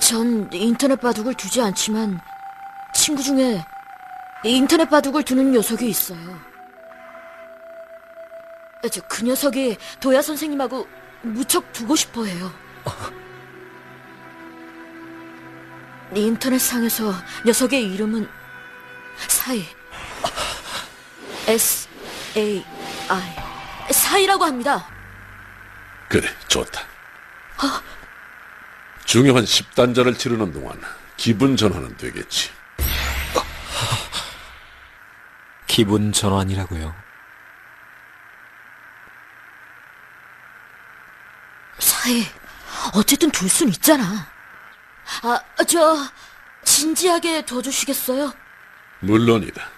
전 인터넷 바둑을 두지 않지만 친구 중에 인터넷 바둑을 두는 녀석이 있어요. 저 그 녀석이 도야 선생님하고 무척 두고 싶어 해요. 인터넷 상에서 녀석의 이름은 사이. S A I. 사이라고 합니다. 그래, 좋다. 중요한 10단자를 치르는 동안 기분 전환은 되겠지. 기분 전환이라고요. 사이, 어쨌든 둘 순 있잖아. 아, 저, 진지하게 둬주시겠어요? 물론이다.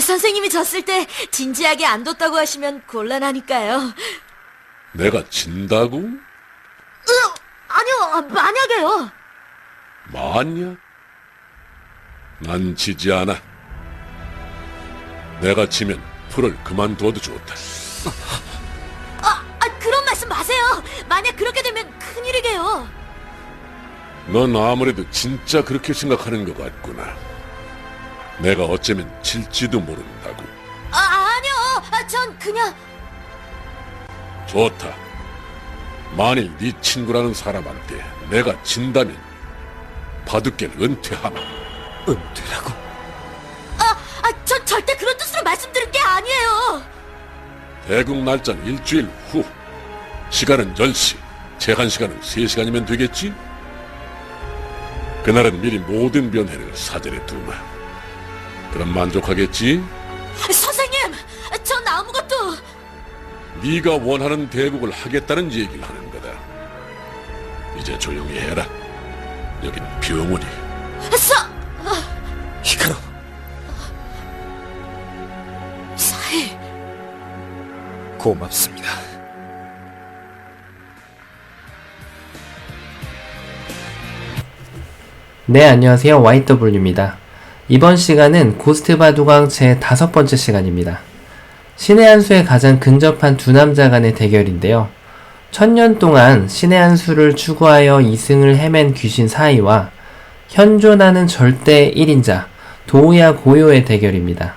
선생님이 졌을 때 진지하게 안 뒀다고 하시면 곤란하니까요. 내가 진다고? 아니요, 아, 만약에요. 맞냐? 난 지지 않아. 내가 지면 풀을 그만둬도 좋다. 아, 그런 말씀 마세요. 만약 그렇게 되면 큰일이게요. 넌 아무래도 진짜 그렇게 생각하는 것 같구나. 내가 어쩌면 질지도 모른다고. 아, 아니요. 아, 전 그냥 좋다. 만일 네 친구라는 사람한테 내가 진다면 바둑계를 은퇴하마. 은퇴라고? 아, 전 절대 그런 뜻으로 말씀드린 게 아니에요. 대국 날짜는 일주일 후. 시간은 10시. 제한 시간은 3시간이면 되겠지? 그날은 미리 모든 면회를 사전에 두마. 그럼 만족하겠지? 네가 원하는 대국을 하겠다는 얘기를 하는 거다. 이제 조용히 해라. 여긴 병원이. 서 히카루, 사이. 고맙습니다. 네, 안녕하세요. YW입니다. 이번 시간은 고스트 바두강 제 다섯 번째 시간입니다. 신의 한 수에 가장 근접한 두 남자 간의 대결인데요. 천년 동안 신의 한 수를 추구하여 이승을 헤맨 귀신 사이와 현존하는 절대 1인자 도우야 고요의 대결입니다.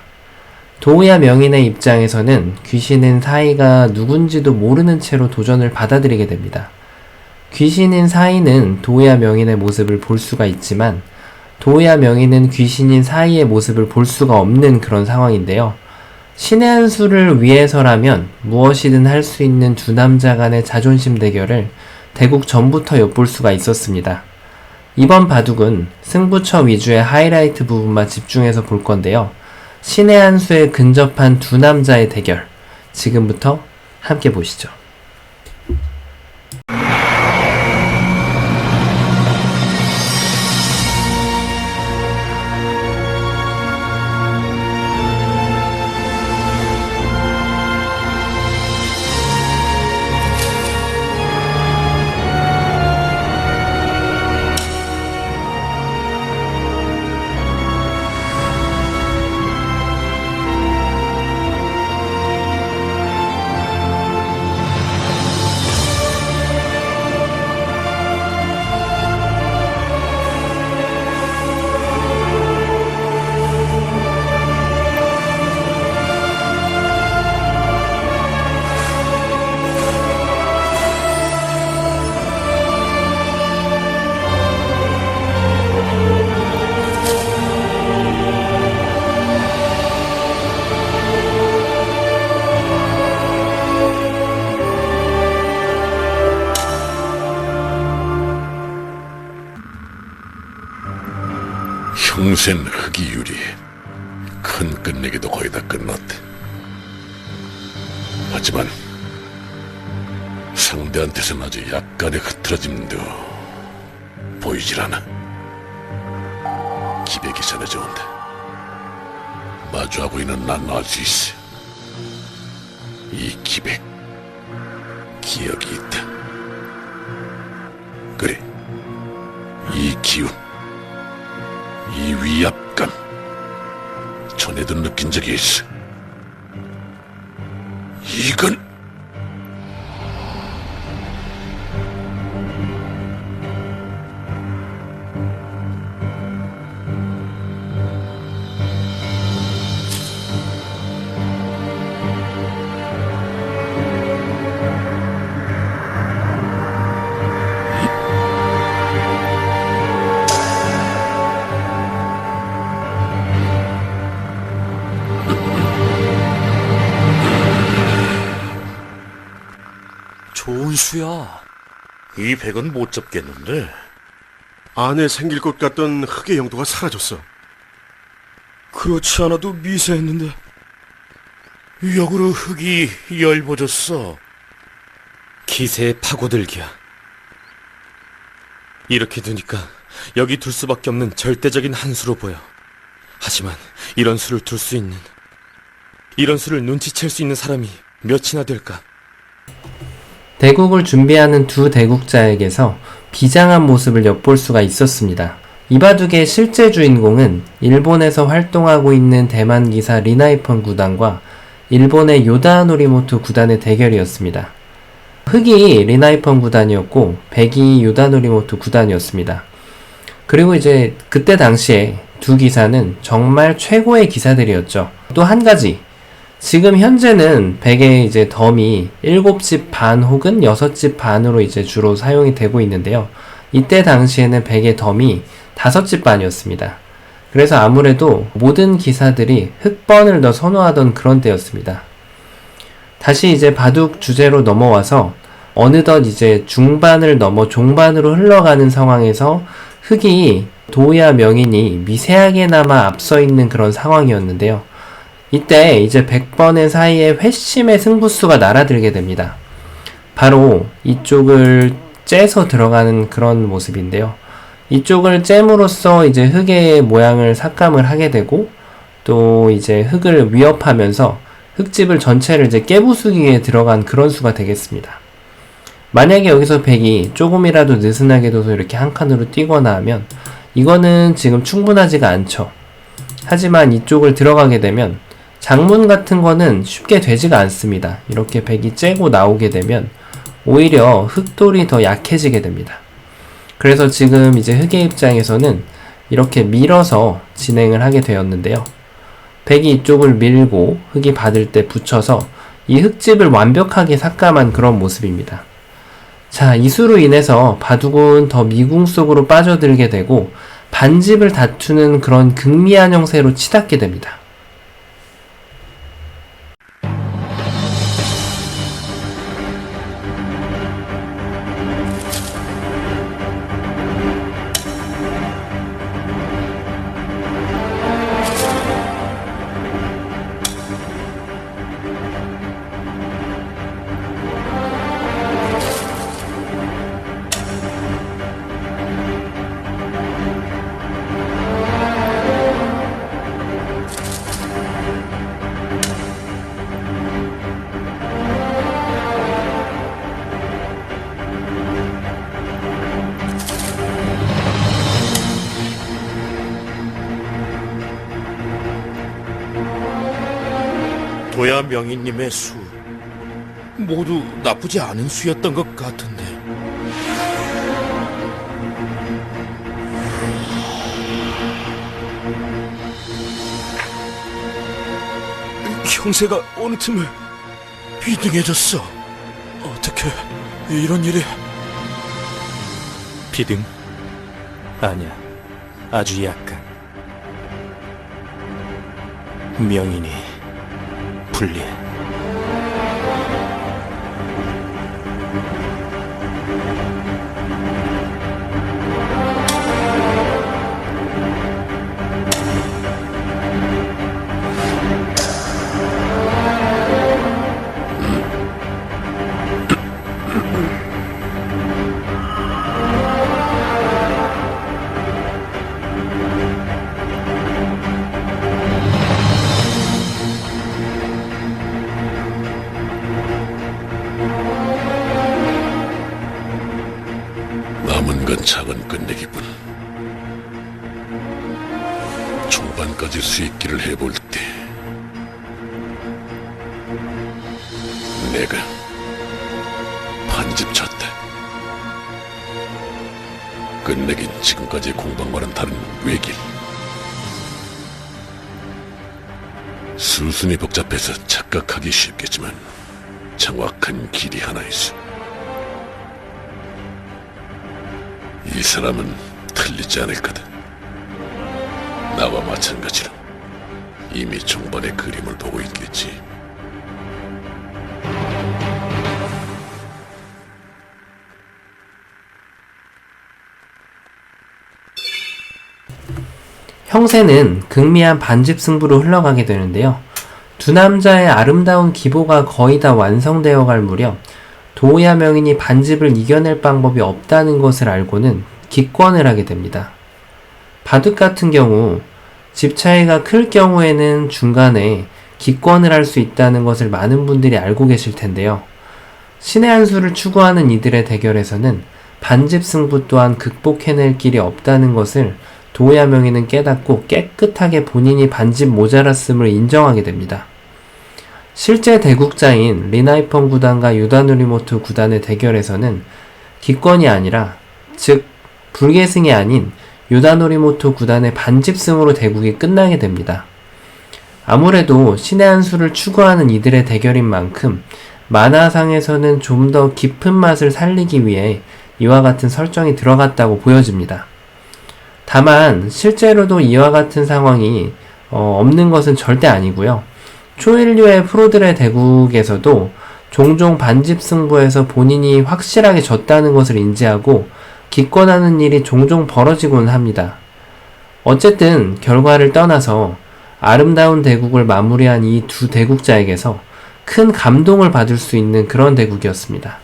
도우야 명인의 입장에서는 귀신은 사이가 누군지도 모르는 채로 도전을 받아들이게 됩니다. 귀신인 사이는 도야 명인의 모습을 볼 수가 있지만 도야 명인은 귀신인 사이의 모습을 볼 수가 없는 그런 상황인데요. 신의 한 수를 위해서라면 무엇이든 할 수 있는 두 남자 간의 자존심 대결을 대국 전부터 엿볼 수가 있었습니다. 이번 바둑은 승부처 위주의 하이라이트 부분만 집중해서 볼 건데요. 신의 한 수에 근접한 두 남자의 대결. 지금부터 함께 보시죠. 형센 흑이 유리. 큰 끝내기도 거의 다 끝났대. 하지만 상대한테선 아주 약간의 흐트러짐도 보이질 않아. 기백이 전해져 온다. 마주하고 있는 난 알 수 있어. 이 기백, 기억이 있다. 그래, 이 기운. 이 위압감 전에도 느낀 적이 있어. 이건 수야. 이 백은 못 잡겠는데. 안에 생길 것 같던 흙의 영도가 사라졌어. 그렇지 않아도 미세했는데. 역으로 흙이 엷어졌어. 기세의 파고들기야. 이렇게 두니까 여기 둘 수밖에 없는 절대적인 한 수로 보여. 하지만 이런 수를 둘 수 있는, 이런 수를 눈치챌 수 있는 사람이 몇이나 될까? 대국을 준비하는 두 대국자에게서 비장한 모습을 엿볼 수가 있었습니다. 이바둑의 실제 주인공은 일본에서 활동하고 있는 대만 기사 리나이펀 구단과 일본의 요다 노리모토 구단의 대결이었습니다. 흑이 리나이펀 구단이었고 백이 요다 노리모토 구단이었습니다. 그리고 이제 그때 당시에 두 기사는 정말 최고의 기사들이었죠. 또 한 가지 지금 현재는 백의 이제 덤이 7집 반 혹은 6집 반으로 이제 주로 사용이 되고 있는데요. 이때 당시에는 백의 덤이 5집 반이었습니다. 그래서 아무래도 모든 기사들이 흑번을 더 선호하던 그런 때였습니다. 다시 이제 바둑 주제로 넘어와서 어느덧 이제 중반을 넘어 종반으로 흘러가는 상황에서 흑이 도야 명인이 미세하게나마 앞서 있는 그런 상황이었는데요. 이때 이제 100번의 사이에 회심의 승부수가 날아들게 됩니다. 바로 이쪽을 째서 들어가는 그런 모습인데요. 이쪽을 잼으로써 이제 흙의 모양을 삭감을 하게 되고 또 이제 흙을 위협하면서 흙집을 전체를 이제 깨부수기에 들어간 그런 수가 되겠습니다. 만약에 여기서 백이 조금이라도 느슨하게 둬서 이렇게 한 칸으로 뛰거나 하면 이거는 지금 충분하지가 않죠. 하지만 이쪽을 들어가게 되면 장문 같은 거는 쉽게 되지가 않습니다. 이렇게 백이 째고 나오게 되면 오히려 흑돌이 더 약해지게 됩니다. 그래서 지금 이제 흑의 입장에서는 이렇게 밀어서 진행을 하게 되었는데요. 백이 이쪽을 밀고 흑이 받을 때 붙여서 이 흑집을 완벽하게 삭감한 그런 모습입니다. 자, 이 수로 인해서 바둑은 더 미궁 속으로 빠져들게 되고 반집을 다투는 그런 극미한 형세로 치닫게 됩니다. 도야 명인님의 수. 모두 나쁘지 않은 수였던 것 같은데. 형세가 어느 틈을 비등해졌어. 어떻게 이런 일이? 비등? 아니야. 아주 약간. 명인이 불리 수익기를 해볼 때 내가 반집 쳤다. 끝내긴 지금까지 공방과는 다른 외길. 수순이 복잡해서 착각하기 쉽겠지만 정확한 길이 하나 있어. 이 사람은 틀리지 않을 거다. 나와 마찬가지로 이미 정번의 그림을 보고 있겠지. 형세는 극미한 반집 승부로 흘러가게 되는데요. 두 남자의 아름다운 기보가 거의 다 완성되어 갈 무렵 도우야 명인이 반집을 이겨낼 방법이 없다는 것을 알고는 기권을 하게 됩니다. 바둑 같은 경우 집 차이가 클 경우에는 중간에 기권을 할 수 있다는 것을 많은 분들이 알고 계실 텐데요. 신의 한 수를 추구하는 이들의 대결에서는 반집 승부 또한 극복해낼 길이 없다는 것을 도야 명인은 깨닫고 깨끗하게 본인이 반집 모자랐음을 인정하게 됩니다. 실제 대국자인 리나이펑 구단과 유다누리모토 구단의 대결에서는 기권이 아니라 즉 불계승이 아닌 유다노리모토 구단의 반집승으로 대국이 끝나게 됩니다. 아무래도 신의 한 수를 추구하는 이들의 대결인 만큼 만화상에서는 좀 더 깊은 맛을 살리기 위해 이와 같은 설정이 들어갔다고 보여집니다. 다만 실제로도 이와 같은 상황이 어, 없는 것은 절대 아니고요. 초인류의 프로들의 대국에서도 종종 반집 승부에서 본인이 확실하게 졌다는 것을 인지하고 기권하는 일이 종종 벌어지곤 합니다. 어쨌든 결과를 떠나서 아름다운 대국을 마무리한 이 두 대국자에게서 큰 감동을 받을 수 있는 그런 대국이었습니다.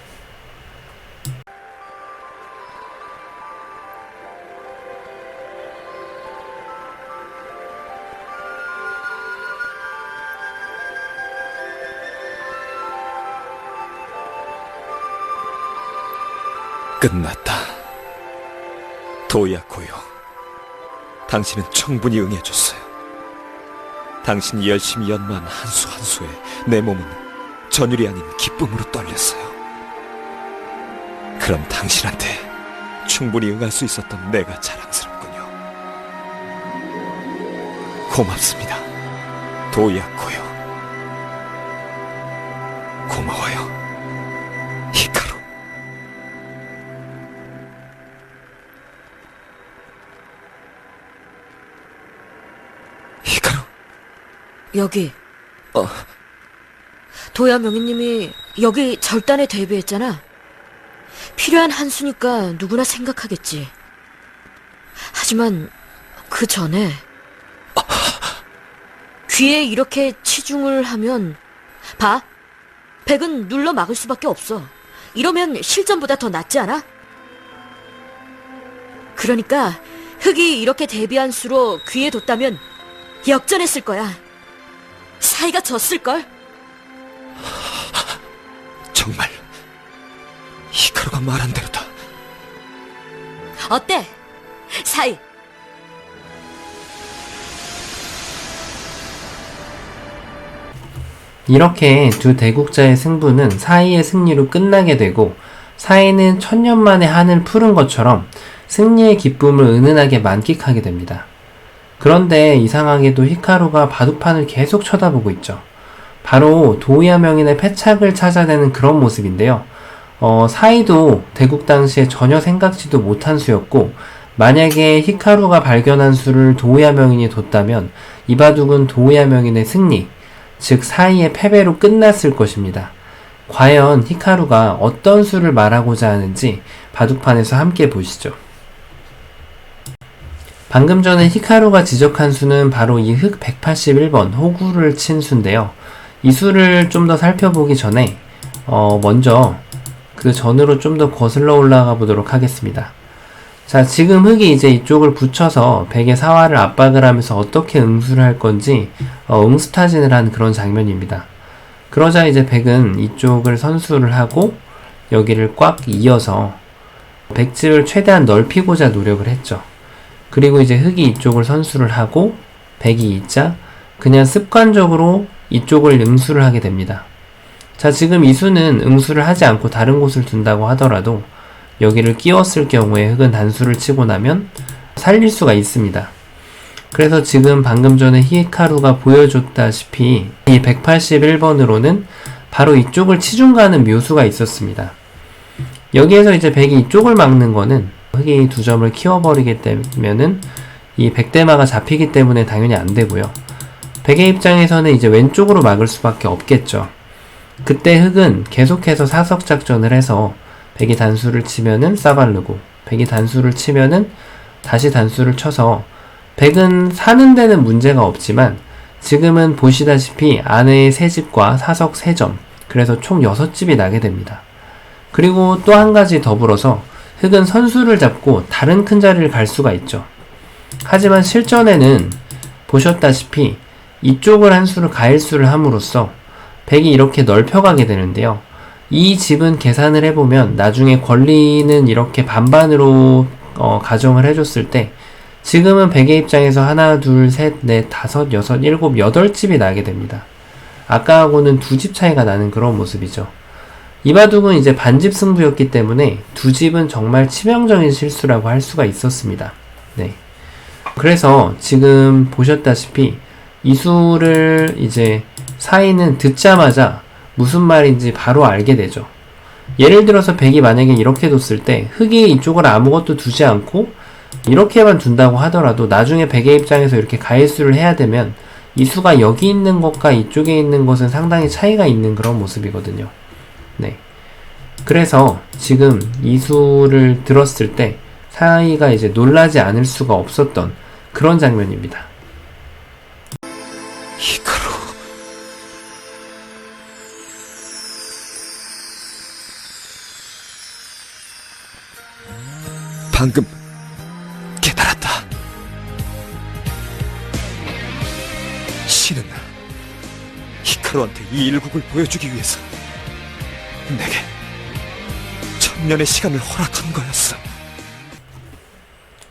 끝났다. 도야코요. 당신은 충분히 응해줬어요. 당신이 열심히 연마한 한 수 한 수에 내 몸은 전율이 아닌 기쁨으로 떨렸어요. 그럼 당신한테 충분히 응할 수 있었던 내가 자랑스럽군요. 고맙습니다. 도야코요. 여기. 어. 도야 명희님이 여기 절단에 데뷔했잖아. 필요한 한 수니까 누구나 생각하겠지. 하지만 그 전에 귀에 이렇게 치중을 하면 봐. 백은 눌러 막을 수밖에 없어. 이러면 실전보다 더 낫지 않아? 그러니까 흑이 이렇게 데뷔한 수로 귀에 뒀다면 역전했을 거야. 사이가 졌을걸? 정말 히카루가 말한 대로다. 어때? 사이. 이렇게 두 대국자의 승부는 사이의 승리로 끝나게 되고 사이는 천년 만에 한을 푸른 것처럼 승리의 기쁨을 은은하게 만끽하게 됩니다. 그런데 이상하게도 히카루가 바둑판을 계속 쳐다보고 있죠. 바로 도이아 명인의 패착을 찾아내는 그런 모습인데요. 어, 사이도 대국 당시에 전혀 생각지도 못한 수였고, 만약에 히카루가 발견한 수를 도이아 명인이 뒀다면, 이 바둑은 도이아 명인의 승리, 즉 사이의 패배로 끝났을 것입니다. 과연 히카루가 어떤 수를 말하고자 하는지 바둑판에서 함께 보시죠. 방금 전에 히카루가 지적한 수는 바로 이 흑 181번 호구를 친 수인데요. 이 수를 좀 더 살펴보기 전에 어, 먼저 그 전으로 좀 더 거슬러 올라가 보도록 하겠습니다. 자, 지금 흑이 이제 이쪽을 붙여서 백의 사화를 압박을 하면서 어떻게 응수를 할 건지 어, 응수타진을 한 그런 장면입니다. 그러자 이제 백은 이쪽을 선수를 하고 여기를 꽉 이어서 백집을 최대한 넓히고자 노력을 했죠. 그리고 이제 흑이 이쪽을 선수를 하고 백이 있자 그냥 습관적으로 이쪽을 응수를 하게 됩니다. 자, 지금 이 수는 응수를 하지 않고 다른 곳을 둔다고 하더라도 여기를 끼웠을 경우에 흑은 단수를 치고 나면 살릴 수가 있습니다. 그래서 지금 방금 전에 히카루가 보여줬다시피 이 181번으로는 바로 이쪽을 치중 가는 묘수가 있었습니다. 여기에서 이제 백이 이쪽을 막는 거는 흑이 두 점을 키워버리게 되면은 이 백대마가 잡히기 때문에 당연히 안 되고요. 백의 입장에서는 이제 왼쪽으로 막을 수밖에 없겠죠. 그때 흑은 계속해서 사석 작전을 해서 백이 단수를 치면은 싸바르고 백이 단수를 치면은 다시 단수를 쳐서 백은 사는 데는 문제가 없지만 지금은 보시다시피 아내의 세 집과 사석 세 점, 그래서 총 여섯 집이 나게 됩니다. 그리고 또 한 가지 더불어서 흑은 선수를 잡고 다른 큰 자리를 갈 수가 있죠. 하지만 실전에는 보셨다시피 이쪽을 한 수를 가일수를 함으로써 백이 이렇게 넓혀가게 되는데요. 이 집은 계산을 해보면 나중에 권리는 이렇게 반반으로 어, 가정을 해줬을 때 지금은 백의 입장에서 하나, 둘, 셋, 넷, 다섯, 여섯, 일곱, 여덟 집이 나게 됩니다. 아까하고는 두 집 차이가 나는 그런 모습이죠. 이바둑은 이제 반집 승부였기 때문에 두 집은 정말 치명적인 실수라고 할 수가 있었습니다. 네. 그래서 지금 보셨다시피 이수를 이제 사인은 듣자마자 무슨 말인지 바로 알게 되죠. 예를 들어서 백이 만약에 이렇게 뒀을 때 흑이 이쪽을 아무것도 두지 않고 이렇게만 둔다고 하더라도 나중에 백의 입장에서 이렇게 가일수를 해야 되면 이 수가 여기 있는 것과 이쪽에 있는 것은 상당히 차이가 있는 그런 모습이거든요. 네. 그래서 지금 이 수를 들었을 때 사이가 이제 놀라지 않을 수가 없었던 그런 장면입니다. 히카루. 방금 깨달았다. 신은 히카루한테 이 일국을 보여주기 위해서 내게 천년의 시간을 허락한 거였어.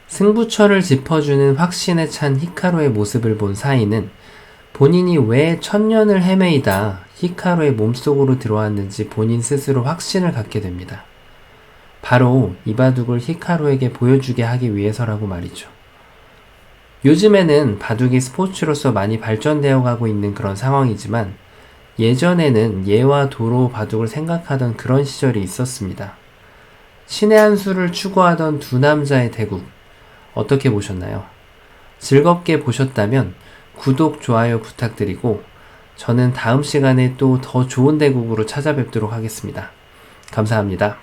승부처를 짚어주는 확신에 찬 히카루의 모습을 본 사이는 본인이 왜 천년을 헤매이다 히카루의 몸속으로 들어왔는지 본인 스스로 확신을 갖게 됩니다. 바로 이 바둑을 히카루에게 보여주게 하기 위해서라고 말이죠. 요즘에는 바둑이 스포츠로서 많이 발전되어 가고 있는 그런 상황이지만 예전에는 예와 도로 바둑을 생각하던 그런 시절이 있었습니다. 신의 한 수를 추구하던 두 남자의 대국 어떻게 보셨나요? 즐겁게 보셨다면 구독, 좋아요 부탁드리고 저는 다음 시간에 또 더 좋은 대국으로 찾아뵙도록 하겠습니다. 감사합니다.